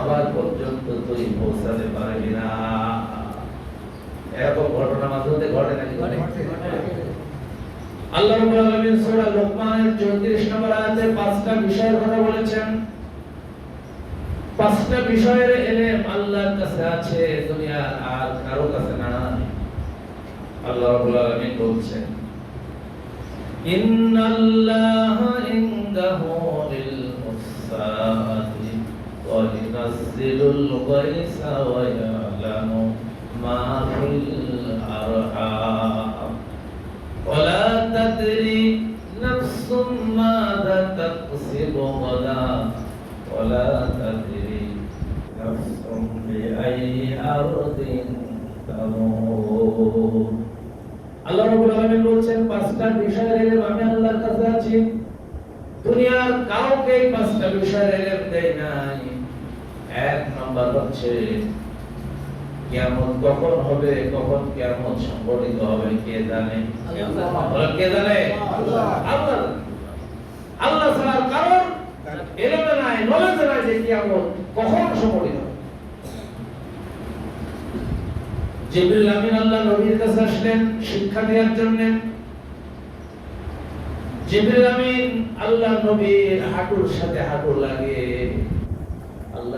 খাবার পর্যন্ত তুই পৌঁছাতে পারবি না। এরকম ঘটনা মাঝে মধ্যে ঘটে নাকি ঘটে? আল্লাহ রাব্বুল আলামিন সূরা লোকমানের 34 নম্বর আয়াতে পাঁচটা বিষয়ের কথা বলেছেন। পাঁচটা বিষয়ের ইলম আল্লাহর কাছে আছে দুনিয়ার আর কারও কাছে না। আল্লাহ রাব্বুল আলামিন বলছেন ইন্নাল্লাহা ইনদাহু লিল-মুসাআতি ওয়া লিনাজ্জিলুল গায়সা ওয়া ইয়ালামু মা ফিল আরহাম ولا تدري نفس ماذا تكسب غدا ولا تدري نفس بأي أرض تموت আল্লাহ রাব্বুল আলামিন বলছেন পাঁচটা বিষয়ের ইলম আমি আল্লাহর কাছে আছি দুনিয়ার কাউকে এই পাঁচটা বিষয়ের ইলম দেয় নাই এক নম্বর হচ্ছে, কিয়ামত কখন হবে, কখন কিয়ামত সংঘটিত হবে, কে জানে? কে জানে? আল্লাহ। আল্লাহ কারণ নাই নাই যে কিয়ামত কখন জিবরিল আমিন আল্লাহ নবীর কাছে আসলেন, শিক্ষা দেওয়ার জন্য। জিবরিল আমিন আল্লাহ নবীর হাঁটুর সাথে হাঁটু লাগিয়ে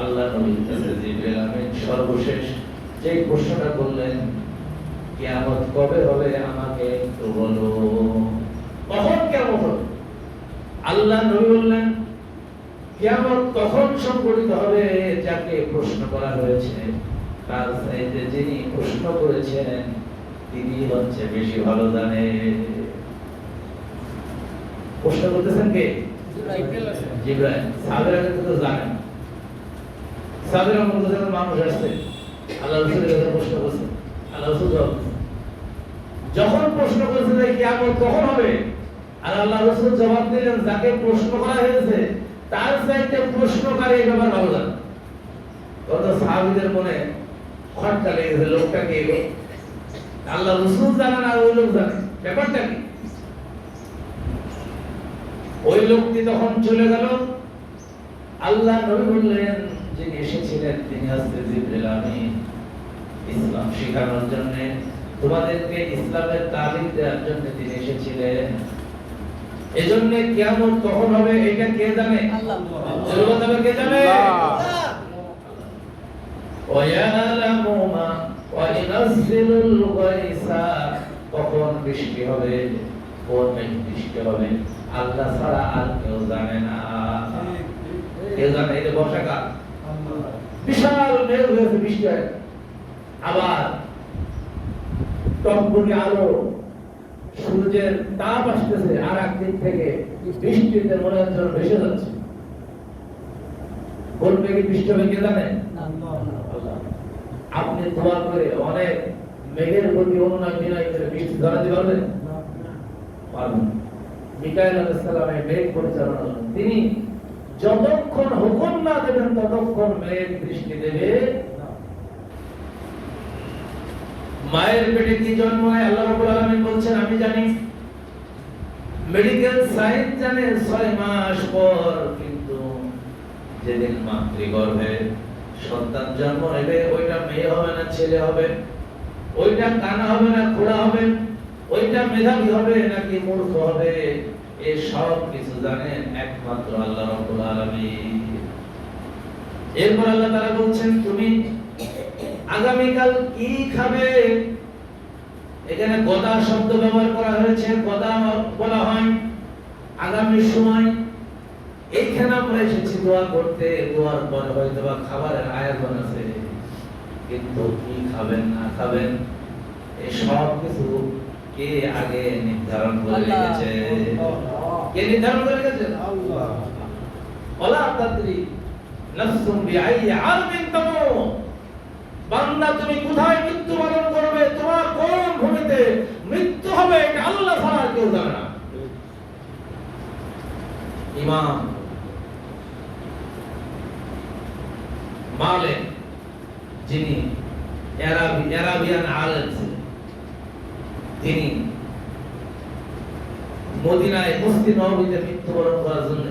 আল্লাহ নবীর কাছে জিবরিল আমিন সর্বশেষ যে প্রশ্নটা করলেন কিয়ামত কবে হবে আমাকে একটু বলো। কখন কিয়ামত হবে? আল্লাহ নবী বললেন কিয়ামত কখন সংঘটিত হবে যাকে প্রশ্ন করা হয়েছে তার চাইতে যিনি প্রশ্ন করেছেন তিনি হচ্ছে বেশি ভালো জানে। প্রশ্ন করতেছেন কে? জিব্রাইল। সাহাবীরা কিন্তু তো জানেন। সাহাবীরা যখন মানুষ আসছে আল্লাহ রসুলের কাছে প্রশ্ন করছে। আল্লাহ রসুল যখন প্রশ্ন করেছে যে কিয়ামত কখন হবে, আর আল্লাহ রসুল জবাব দিলেন, যাকে প্রশ্ন করা হয়েছে, তার চাইতে প্রশ্নকারী এই ব্যাপার ভালো জানে। কত সাহাবীদের মনে খটকা লেগেছে লোকটা কে? আল্লাহ রসুল জানে না ওই লোক জানে। ব্যাপারটা কি? ওই লোকটি তখন চলে গেল। আল্লাহ নবী বললেন যিনি এসেছিলেন তিনি হচ্ছে জিব্রিল আমিন ইসলাম শেখানোর জন্য। তোমাদেরকে ইসলামের তালিম দেওয়ার জন্য তিনি এসেছিলেন। এজন্য কিয়ামত কখন হবে এটা কে জানে? আল্লাহ। কে জানে? ওয়ালামু মা ওয়ানাজ্জিলুল গাইসা কখন বৃষ্টি হবে? কোন বৃষ্টি হবে? আল্লাহ ছাড়া আর কেউ জানে না। কেউ জানে এটা বর্ষাকাল। বিশাল মেঘ হয়েছে বৃষ্টি হয় আবার টকবুকি আলো, সূর্যের তাপ আসতেছে, আর একদিক থেকে বৃষ্টিতে মনে হচ্ছে ভেসে যাচ্ছে। বলবে কি বৃষ্টি জানে? আপনি দোয়া করে অনেক মেঘের প্রতি অনুনয় বিনয় করে বৃষ্টি ধরাতে পারবেন? পারবেন মিকাইল মেঘ পরিচালনা তিনি যতক্ষণ হুকুম না দেবেন, ততক্ষণ মেঘ বৃষ্টি দেবে মায়ের পেটে কি জন্ম হয়? আল্লাহ বলছেন, আমি জানি। মেডিকেল সায়েন্স জানে ছয় মাস পর, কিন্তু যেদিন মাতৃগর্ভে সন্তান জন্ম নেবে, ওইটা মেয়ে হবে না, ছেলে হবে? ওইটা কানা হবে না, খোড়া হবে? ওইটা মেধাবী হবে নাকি মূর্খ হবে? এই সব কিছু জানেন একমাত্র আল্লাহ রাব্বুল আলামিন। এরপর আল্লাহ তাআলা বলছেন, তুমি আগামীকাল কি খাবে? এখানে গদা শব্দ ব্যবহার করা হয়েছে। গদা বলা হয় আগামী সময়। এইখানে আমরা এসেছি দোয়া করতে। দোয়ার পরে হয়তো বা খাবারের আয়োজন আছে। কিন্তু কি খাবেন, না খাবেন, এই সব কিছু কে আগে নির্ধারণ করে রেখেছে? কে নির্ধারণ করে রেখেছে? আল্লাহ। ওলা তাদরি নাফসুম বিআই আলমিন তামু বান্দা তুমি কোথায় করবে? তোমার কোন ভূমিতে মৃত্যু হবে এটা আল্লাহ ছাড়া কেউ জানে না। ইমাম যিনি এরাবিয়ান আলেম তিনি মদিনায় মসজিদ নববীতে মৃত্যুবরণ করার জন্য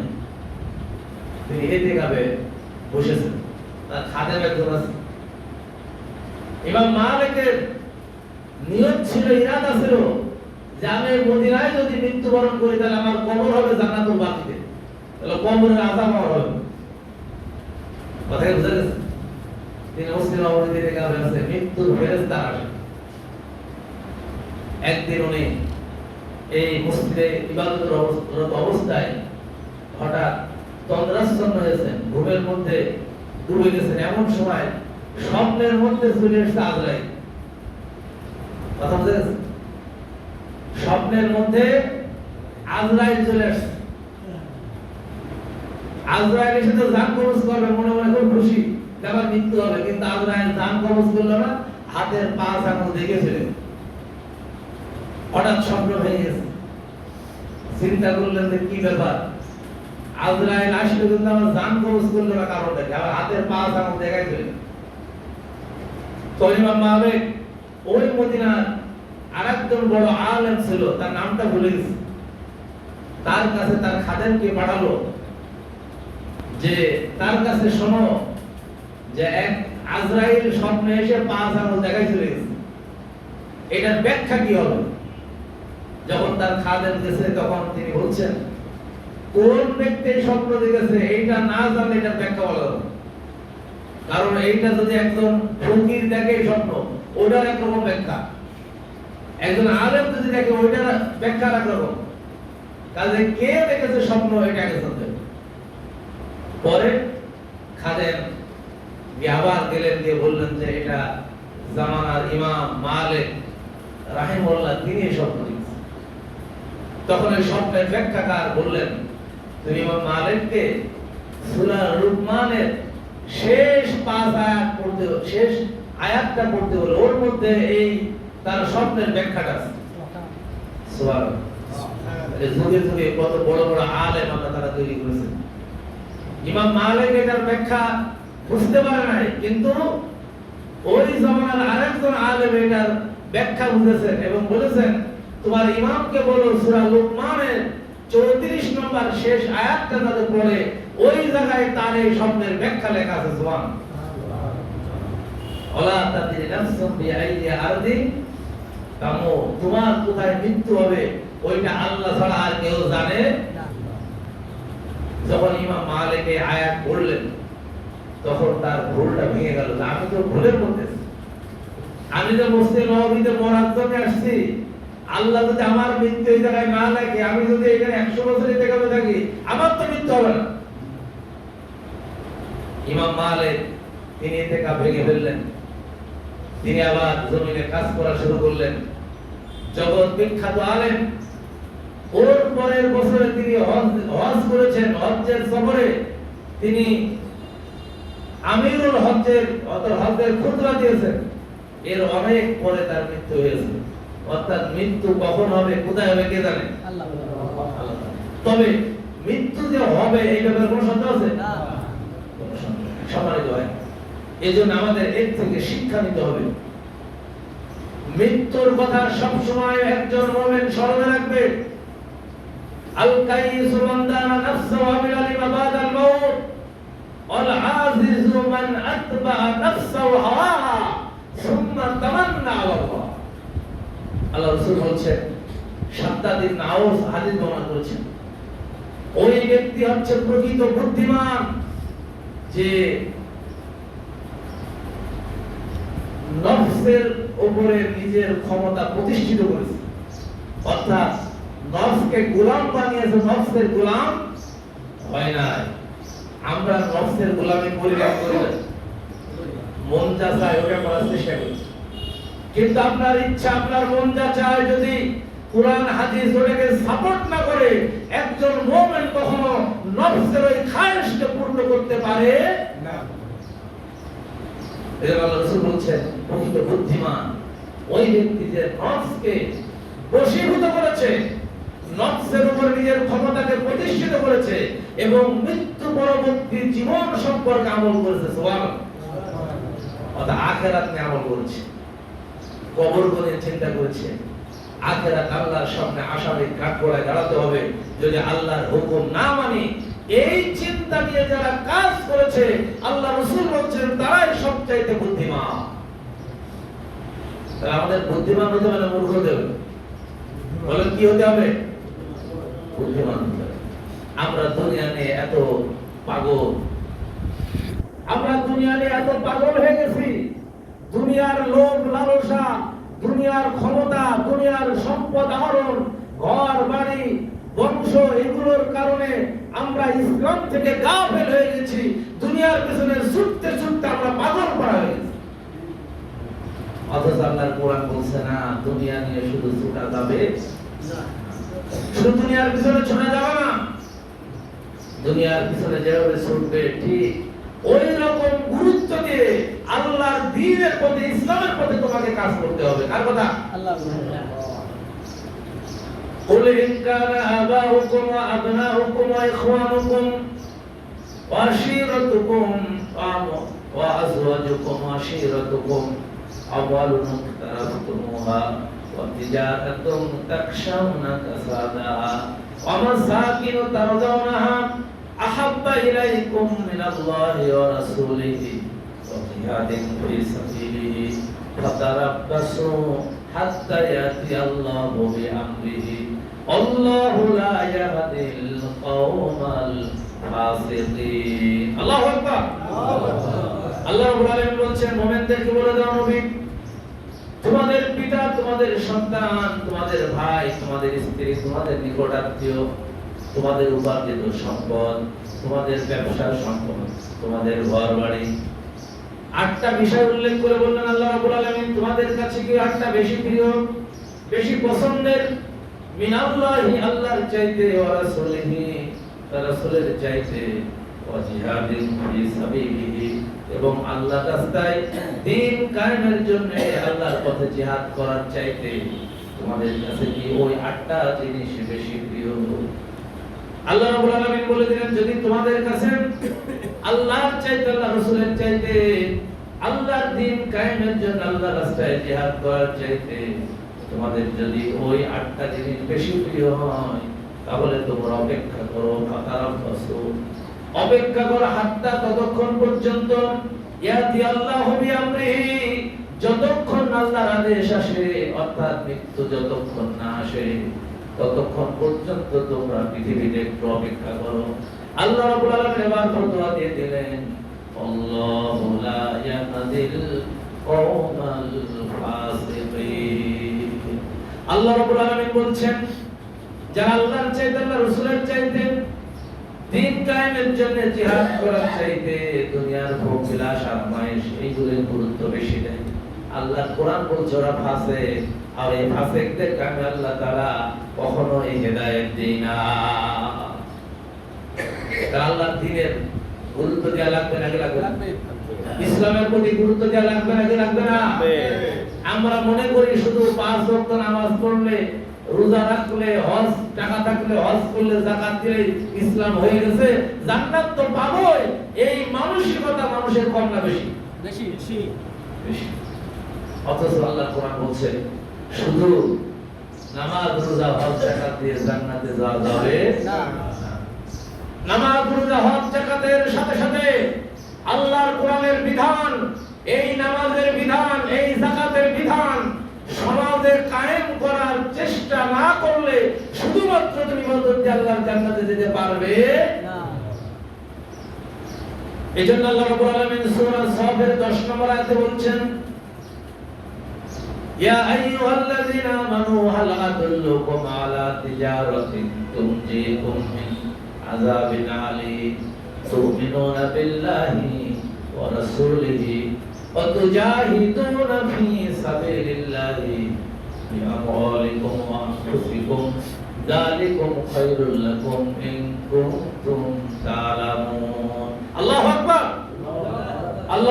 তিনি এতে কাবে বসেছেন। তার খাদেম একজন আছে এবার মালিকের নিয়ত ছিল, ইরাদা ছিল যে আমি মদিনায় যদি মৃত্যুবরণ করি, তাহলে আমার কবর হবে জান্নাতুল বাকিতে। তাহলে কবরের আজাব আমার হবে। কথা কি বুঝা গেছে? তিনি মুসলিম নববীতে থেকে আছে মৃত্যুর ফেরেশতা আসে একদিন উনি এই মসজিদে ইবাদতের অবস্থ- অবস্থায় হঠাৎ তন্দ্রাচ্ছন্ন হয়েছেন। ঘুমের মধ্যে ডুবে গেছেন। এমন সময় স্বপ্নের মধ্যে চলে এসেছে আজরাইল। কথা বুঝতে স্বপ্নের মধ্যে আজরাইল চলে আসছে। আজরাইল এসে তো জান কবজ করবে, মনে মনে খুব খুশি যে আমার মৃত্যু হবে, কিন্তু আজরাইল জান কবজ করল না, হাতের পাঁচ আঙুল দেখে ফেলে। হঠাৎ স্বপ্ন ভেঙে গেছে। চিন্তা করলেন যে কি ব্যাপার? আসলে কিন্তু আমার জান কবজ করল না কারণ দেখে? আবার হাতের পাঁচ আঙুল দেখাই বড় আলেম ছিল, তার নামটা ভুলে তার কাছে তার খাদেমকে পাঠালো যে, তার কাছে শোনো, যে এক আজরাইল স্বপ্নে এসে পাঁচ আঙুল দেখাই চলে গেছে এটার ব্যাখ্যা কি হবে? যখন তার খাদেম গেছে, তখন তিনি বলছেন, কোন ব্যক্তি স্বপ্ন দেখেছে, এইটা না জানলে এটা ব্যাখ্যা বলা যাবে কারণ এইটা যদি একজন ফকির দেখে স্বপ্ন, ওটার একরকম ব্যাখ্যা। একজন আলেম যদি দেখে, ওইটার ব্যাখ্যা একরকম। কাজে কে দেখেছে স্বপ্ন, এটা আগে জানতে পরে গিয়ে আবার গেলেন, গিয়ে বললেন যে, এটা জামানার ইমাম মালিক রাহিমুল্লাহ, তিনি স্বপ্ন তখন এই স্বপ্নের ব্যাখ্যাকার বললেন তুমি ইমাম মালিককে সূরা লুকমানের শেষ পাঁচ আয়াত পড়তে শেষ আয়াতটা পড়তে হলো ওর মধ্যে এই তার স্বপ্নের ব্যাখ্যাটা আছে। যুগে যুগে কত বড় বড় আলেম আমরা তারা তৈরি করেছেন ইমাম মালিক এটার ব্যাখ্যা বুঝতে পারে নাই কিন্তু ওই জমানার আরেকজন আলেম এটার ব্যাখ্যা বুঝেছেন এবং বলেছেন তোমার ইমামকে বলো, সূরা লুকমানের 34 নম্বর শেষ আয়াতটা যাতে পড়ে, ওই জায়গায় তার এই স্বপ্নের ব্যাখ্যা লেখা আছে, সুবহান ওলা তাদরি বিআইদি আরদি তোমার। কোথায় মৃত্যু হবে, ওইটা আল্লাহ ছাড়া আর কেউ জানে যখন ইমাম আয়াত পড়লেন, তখন তার ভুলটা ভেঙে গেল। আমি তো মধ্যে আছি। আমি তো মুসলিম নবীতে মরার জন্য আসছি আল্লাহ যদি আমার মৃত্যু এই জায়গায় না লাগে, আমি যদি এখানে একশো বছর জায়গাতে থাকি, আমার তো মৃত্যু হবে না। ইমাম মালিক, তিনি এতে কা ভেঙে ফেললেন। তিনি আবার জমিনে কাজ করা শুরু করলেন। জগৎ বিখ্যাত আলেম, ওর পরের বছরে তিনি হজ করেছেন, হজ্জের সফরে। তিনি আমিরুল হজ্জের হজ্জের খুতরা দিয়েছেন। এর অনেক পরে তার মৃত্যু হয়েছে। অর্থাৎ মৃত্যু কখন হবে? কোথায় হবে? কে জানে? তবে মৃত্যু যে হবে এই ব্যাপারে কোনো সন্দেহ আছে। সম্মানিত হয় এই জন্য আমাদের এর থেকে শিক্ষা নিতে হবে। মৃত্যুর কথা সব সময় একজন মোমেন স্মরণে রাখবে। আল কাইসু মান দানা নাফসাহু আমিল আলিমা বাদাল মাউত। ওয়াল আজিজু মান আতবা নাফসাহু হাওয়াহা সুম্মা তামান্না আলা আল্লাহ আল্লাহ রাসূল বলছেন ইবনে আউস হাদিস বর্ণনা করেছেন। ওই ব্যক্তি হচ্ছে প্রকৃত বুদ্ধিমান, যে নফসের উপরে নিজের ক্ষমতা প্রতিষ্ঠিত করেছে। অর্থাৎ নফসকে গোলাম বানিয়েছে, নফসের গোলাম হয় নাই। আমরা নফসের গোলামি না করি মন যা চায় ওটা করার চেষ্টা করি। কিন্তু আপনার ইচ্ছা, আপনার মন যা চায় যদি কোরআন, হাদিস ওটাকে সাপোর্ট না করে একজন মুমিন কখনো নফসের ওই খায়েশকে পূর্ণ করতে পারে না। এর আল্লাহ রাসূল বলছেন, প্রকৃত বুদ্ধিমান ওই ব্যক্তি যে নফসকে বশীভূত করেছে, নফসের উপর নিজের ক্ষমতাকে প্রতিষ্ঠিত করেছে এবং মৃত্যু পরবর্তী জীবন সম্পর্কে আমল করেছে, সুবহানাল্লাহ। অর্থাৎ আখেরাত নিয়ে আমল করেছে। কবর নিয়ে চিন্তা করেছে। আখেরাত আল্লাহর সামনে আসামি কাঠগড়ায় দাঁড়াতে হবে। যদি আল্লাহর হুকুম না মানি, এই চিন্তা নিয়ে যারা কাজ করেছে আল্লাহ রসুল বলছেন, তারাই সবচাইতে বুদ্ধিমান। তাহলে আমাদের বুদ্ধিমান হতে হবে মূর্খ হতে হবে? বলেন কি হতে হবে? বুদ্ধিমান হতে হবে। আমরা দুনিয়া নিয়ে এত পাগল। আমরা দুনিয়া নিয়ে এত পাগল হয়ে গেছি। দুনিয়ার লোভ লালসা, দুনিয়ার ক্ষমতা, দুনিয়ার সম্পদ আহরণ, ঘর, বাড়ি, বংশ, এগুলোর কারণে আমরা ইসলাম থেকে গা ফেল হয়ে গেছি। দুনিয়ার পেছনে ছুটতে ছুটতে আমরা পাগল করা হয়ে গেছি। অথচ আল্লাহর কোরআন বলছে না, দুনিয়া নিয়ে শুধু ছুটা যাবে। শুধু দুনিয়ার পিছনে ছোটা যাবে না। দুনিয়ার পিছনে যেভাবে ছুটবে, ঠিক ওই রকম দ্বীনের প্রতি ইসলামের প্রতি তোমাকে কাজ করতে হবে কার কথা আল্লাহ قل إن كان آباؤكم وأبناؤكم وإخوانكم وعشيرتكم وعم- وأزواجكم وعشيرتكم أموال اقترفتموها وتجارة تخشون كسادها ومساكن ترضونها أحب إليكم من الله ورسوله وجهاد في سبيله فتربصوا حتى يأتي الله بأمره الله لا يهدي القوم الفاسقين الله أكبر আল্লাহ রাব্বুল আলামিন বলছেন মুমিনদেরকে বলে দাও নবী তোমাদের পিতা তোমাদের সন্তান তোমাদের ভাই তোমাদের স্ত্রী তোমাদের নিকট আত্মীয় তোমাদের উপার্জিত সম্পদ তোমাদের ব্যবসার সম্পদ তোমাদের ঘর বাড়ি আটটা বিষয় উল্লেখ করে বললেন আল্লাহ রাব্বুল আলামিন, তোমাদের কাছে কি আটটা বেশি প্রিয়? বেশি পছন্দের? মিনাল্লাহি আল্লাহর চাইতে, ওয়া রাসূলিহি তার রাসূলের চাইতে, ওয়া জিহাদিন ফি সাবিলিহি। এবং আল্লাহ রাস্তায় দ্বীন কায়েমের জন্য আল্লাহর পথে জিহাদ করার চাইতে, তোমাদের কাছে কি ওই আটটা জিনিস বেশি প্রিয়? আল্লাহ রাব্বুল আলামিন বলে দিলেন, যদি তোমাদের কাছে আল্লাহর চাইতে আল্লাহ রাসূলের চাইতে, আল্লাহর দ্বীন কায়েমের জন্য আল্লাহর রাস্তায় জিহাদ করার চাইতে তোমাদের যদি ওই আটটা জিনিস বেশি প্রিয় হয়, তাহলে তোমরা অপেক্ষা করো ফাতারাব্বাসু অপেক্ষা করো হাত্তা ততক্ষণ পর্যন্ত, ইয়াতি আল্লাহু বিআমরিহি, যতক্ষণ আল্লাহর আদেশ আসে, অর্থাৎ মৃত্যু যতক্ষণ না আসে, ততক্ষণ পর্যন্ত তোমরা পৃথিবীতে একটু অপেক্ষা করো। আল্লাহ রাব্বুল আলামিন এবার ফতোয়া দিয়ে দিলেন, আল্লাহু লা ইয়াহদিল কওমাল ফাসিকিন। আল্লাহ রাব্বুল আলামিন বলছেন, যারা আল্লাহর চাইতে আল্লাহ রাসূলের চাইতে দিন কায়েমের জন্য জিহাদ করার চাইতে দুনিয়ার ভোগ, বিলাস আরামায়েশ এইগুলোর গুরুত্ব বেশি দেয়। আল্লাহ কোরআন বলছে, ওরা ফাসে আর এই ফাসেকদের কামে আল্লাহ তারা কখনো এই হেদায়েত দেয় না। তা আল্লাহর দিনের গুরুত্ব দেওয়া লাগবে না? লাগবে না ইসলামের প্রতি গুরুত্ব দেওয়া লাগবে না লাগবে না? আমরা মনে করি শুধু পাঁচ ওয়াক্ত নামাজ পড়লে রোজা রাখলে হজ টাকা থাকলে হজ করলে যাকাত দিলে ইসলাম হয়ে গেছে। জান্নাত তো পাবোই। এই মানসিকতা মানুষের কম না বেশি? বেশি বেশি। বেশি। অথচ আল্লাহ কোরআন বলছে শুধু নামাজ রোজা হজ জাকাত দিয়ে জান্নাতে যাওয়া যাবে না। নামাজ রোজা, হজ জাকাতের সাথে সাথে আল্লাহর কোরআনের বিধান, এই নামাজের বিধান, এই জাকাতের বিধান সমাজে কায়েম করার চেষ্টা না করলে শুধুমাত্র তুমি যে আল্লাহর জান্নাতে যেতে পারবে না। এজন্য আল্লাহ রাব্বুল আলামিন সূরা সাফের 10 নম্বর আয়াতে বলছেন, ইয়া আইয়ুহাল্লাযীনা আমানু, হাল আদুল্লুকুম আলা তিজারাতিন তুনজিকুম মিন আযাবিন আলীম তু'মিনুনা বিল্লাহি ওয়া রাসূলিহি ওয়া তুজাহিদুনা ফি সাবিলিল্লাহি বিআমওয়ালিকুম ওয়া আনফুসিকুম। যালিকুম খায়রুল লাকুম ইন কুনতুম তা'লামুন আল্লাহু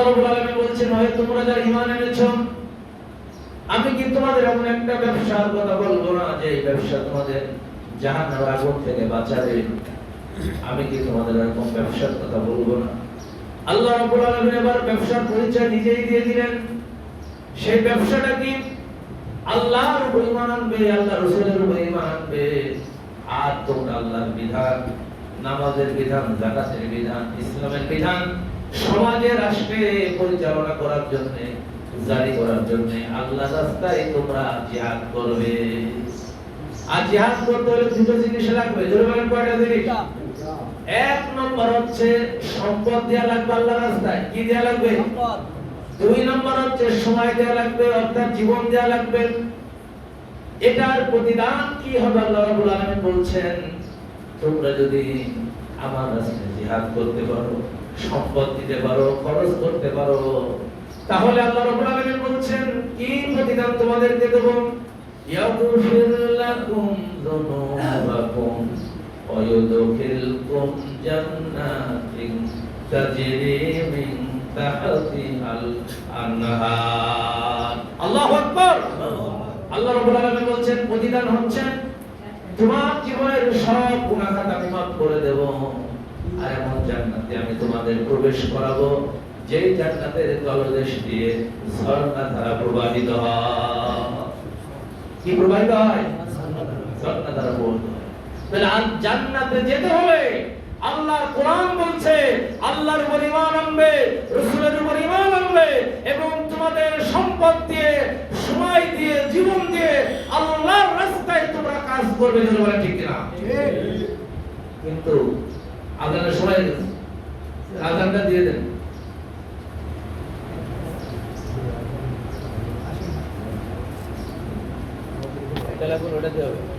রাব্বুল আলামিন বলছেন হয় তোমরা যারা ঈমান এনেছো, আমি কি তোমাদের এমন একটা ব্যবসার কথা বলব না যে এই ব্যবসা তোমাদের জাহান্নামের আগুন থেকে বাঁচাবে? আমি কি তোমাদের এরকম ব্যবসার কথা বলব না? আল্লাহ রাব্বুল আলামিন এবার ব্যবসার পরিচয় নিজেই দিয়ে দিলেন। সেই ব্যবসাটা কি? আল্লাহর উপর ঈমান আনবে, আল্লাহ রাসূলের উপর ঈমান আনবে। আর তোমরা আল্লাহর বিধান, নামাজের বিধান যাকাতের বিধান, ইসলামের বিধান, সমাজে রাষ্ট্রে পরিচালনা করার জন্য, জারি করার জন্য আল্লাহ রাস্তায় তোমরা জিহাদ করবে। আর জিহাদ করতে হলে দুটো জিনিস লাগবে। ধরে বলেন কয়টা জিনিস? এক নম্বর হচ্ছে সম্পদ দেয়া লাগবে আল্লাহ রাস্তায়। কি দেয়া লাগবে? দুই নম্বর হচ্ছে সময় দেয়া লাগবে অর্থাৎ জীবন দেয়া লাগবে। এটার প্রতিদান কি হবে আল্লাহ রাব্বুল আলামিন বলছেন তোমরা যদি আমার রাস্তায় জিহাদ করতে পারো সম্পদ দিতে পারো খরচ করতে পারো তাহলে আল্লাহ রাব্বুল আলামিন বলছেন কি প্রতিদান তোমাদেরকে দেব? ইয়াগফির লাকুম যুনুবাকুম। ওয়া ইউদখিলকুম জান্নাতিন তাজরি মিন তাহতিহাল আনহার আল্লাহু আল্লাহ রাব্বুল আলামিন বলছেন প্রতিদান হচ্ছে তোমার জীবনের সব গুনাহ আমি মাফ করে দেব আর এমন জান্নাতে আমি তোমাদের প্রবেশ করাবো যেই জান্নাতের তলদেশ দিয়ে ঝর্ণা ধারা প্রবাহিত হয়। কি প্রবাহিত হয়? ঝর্ণা ধারা প্রবাহিত হয়। তাহলে জান্নাতে যেতে হবে আল্লাহর কোরআন বলছে, আল্লাহর উপর ঈমান আনবে, রাসূলের উপর আনবে এবং তোমাদের সম্পদ দিয়ে, সময় দিয়ে, জীবন দিয়ে আল্লাহর রাস্তায় তোমরা কাজ করবে যদি বলে ঠিক কিনা? কিন্তু আজানের সময় আজানটা দিয়ে দেন। ওটা দিয়ে হবে।